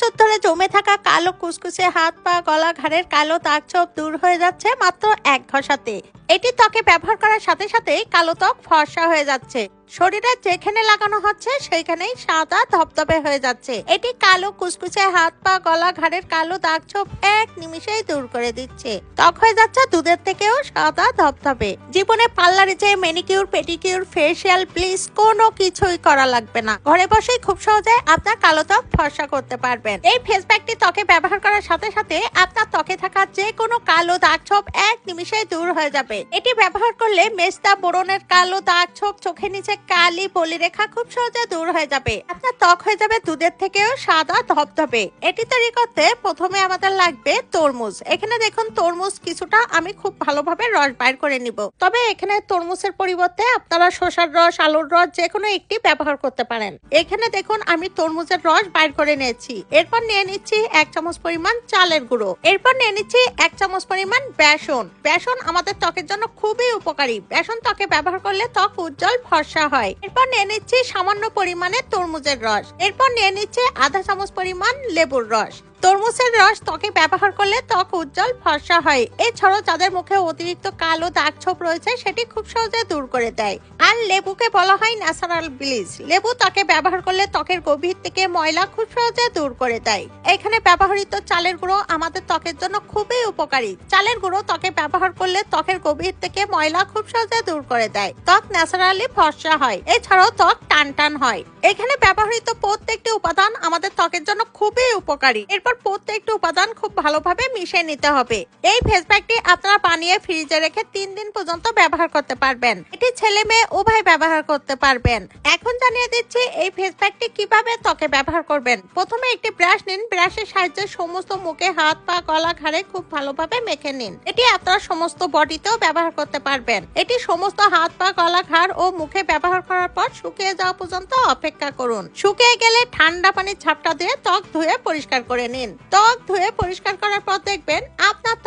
বছর ধরে জমে থাকা কালো কুসকুসে হাত পা, গলা ঘাড়ের কালো দাগ ছোপ দূর হয়ে যাচ্ছে মাত্র এক ঘষাতে। এটি ত্বকে ব্যবহার করার সাথে সাথে কালো ত্বক ফর্সা হয়ে যাচ্ছে। শরীরে যেখানে লাগানো হচ্ছে, সেইখানেই সাদা ধবধবে হয়ে যাচ্ছে। এটি কালো কুসকুসে হাত পা, গলা ঘাড়ের কালো দাগ ছোপ এক নিমিষেই দূর করে দিচ্ছে। ত্বক হয়ে যাচ্ছে দুধের থেকেও সাদা ধবধবে। জীবনে পার্লারে যে ম্যানিকিউর, পেডিকিউর, ফেসিয়াল, ব্লিচ কোনো কিছুই করা লাগবে না। ঘরে বসেই খুব সহজে আপনার কালো ত্বক ফর্সা করতে পারবেন এই ফেস প্যাকটি ত্বকে ব্যবহার করার সাথে সাথে আপনার ত্বকে থাকা যে কোনো কালো দাগ ছোপ এক নিমিষেই দূর হয়ে যাবে। এটি ব্যবহার করলে মেস্তা, বোরনের কালো দাগ ছোপ, চোখের নিচে কালি বলিরেখা খুব সহজে দূর হয়ে যাবে। আপনার ত্বক হয়ে যাবে দুধের থেকেও সাদা ধবধবে। এটি তৈরি করতে প্রথমে আমাদের লাগবে তরমুজ। এখানে দেখুন, তরমুজ কিছুটা আমি খুব ভালোভাবে রস বাইর করে নিব। তবে এখানে তরমুজের পরিবর্তে আপনারা শসার রস, আলুর রস যে কোনো একটি ব্যবহার করতে পারেন। এখানে দেখুন, আমি তরমুজের রস বাইর করে নিয়েছি। এরপর নিয়ে নিচ্ছি এক চামচ পরিমাণ চালের গুঁড়ো। এরপর নিয়ে নিচ্ছি এক চামচ পরিমাণ বেসন। বেসন আমাদের ত্বকের জন্য খুবই উপকারী। বেসন ত্বকে ব্যবহার করলে ত্বক উজ্জ্বল, ফর্সা হয়। এরপর নিয়ে নিচ্ছি সামান্য পরিমাণে তরমুজের রস। এরপর নিয়ে নিচ্ছে আধা চামচ পরিমাণ লেবুর রস। তরমুজের রস ত্বকে ব্যবহার করলে ত্বক উজ্জ্বল, ফর্সা হয়। এছাড়াও যাদের মুখে অতিরিক্ত কালো দাগ ছোপ রয়েছে, সেটি খুব সহজে দূর করে দেয়। আর লেবুকে বলা হয় ন্যাচারাল ব্লিচ। লেবু ত্বকে ব্যবহার করলে ত্বকের গভীর থেকে ময়লা খুব সহজে দূর করে দেয়। এখানে ব্যবহৃত চালের গুঁড়ো আমাদের ত্বকের জন্য খুবই উপকারী। চালের গুঁড়ো ত্বকে ব্যবহার করলে ত্বকের গভীর থেকে ময়লা খুব সহজে দূর করে দেয়। ত্বক ন্যাচারালি ফর্সা হয়। এছাড়াও ত্বক টান টান হয়। এখানে ব্যবহৃত প্রত্যেকটি উপাদান আমাদের ত্বকের জন্য খুবই উপকারী। এরপর প্রত্যেকটি উপাদান খুব ভালোভাবে মিশিয়ে নিতে হবে। এই ফেস প্যাকটি আপনারা বানিয়ে ফ্রিজে রেখে তিন দিন পর্যন্ত ব্যবহার করতে পারবেন। এটি ছেলে মেয়ে উভয় ব্যবহার করতে পারবেন। এখন জানিয়ে দিচ্ছি এই ফেস প্যাকটি কীভাবে ত্বকে ব্যবহার করবেন। প্রথমে একটি ব্রাশ নিন। ব্রাশের সাহায্যে সমস্ত মুখে হাত, পা, গলা, ঘাড়ে খুব ভালোভাবে মেখে নিন। এটি আপনারা সমস্ত বডিতেও ব্যবহার করতে পারবেন। এটি সমস্ত হাত, পা, গলা, ঘাড় ও মুখে ব্যবহার করার পর শুকিয়ে যাওয়া পর্যন্ত অপেক্ষা করুন। শুকিয়ে গেলে ঠান্ডা পানির ঝাপটা দিয়ে ত্বক ধুয়ে পরিষ্কার করে নিন। ত্বক ধুয়ে পরিষ্কার করার পর দেখবেন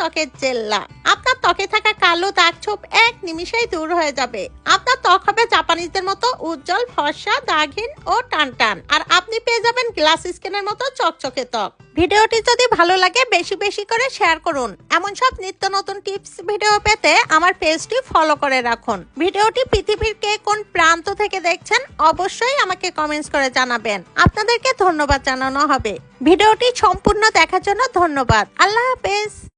ত্বকের জেল্লা। আপনার ত্বকে থাকা কালো দাগ ছোপ এক নিমিষেই দূর হয়ে যাবে। আপনার ত্বক হবে জাপানিজদের মতো উজ্জ্বল, ফর্সা, দাগহীন ও টান টান আর আপনি পেয়ে যাবেন গ্লাস স্কিনের মতো চকচকে ত্বক। ভিডিওটি যদি ভালো লাগে, বেশি বেশি করে শেয়ার করুন। এমন সব নিত্য নতুন টিপস ভিডিও পেতে আমার পেজটি ফলো করে রাখুন। ভিডিওটি পৃথিবীর কে কোন প্রান্ত থেকে দেখছেন, অবশ্যই আমাকে কমেন্টস করে জানাবেন। আপনাদেরকে ধন্যবাদ জানানো হবে। ভিডিওটি সম্পূর্ণ দেখার জন্য ধন্যবাদ। আল্লাহ হাফেজ।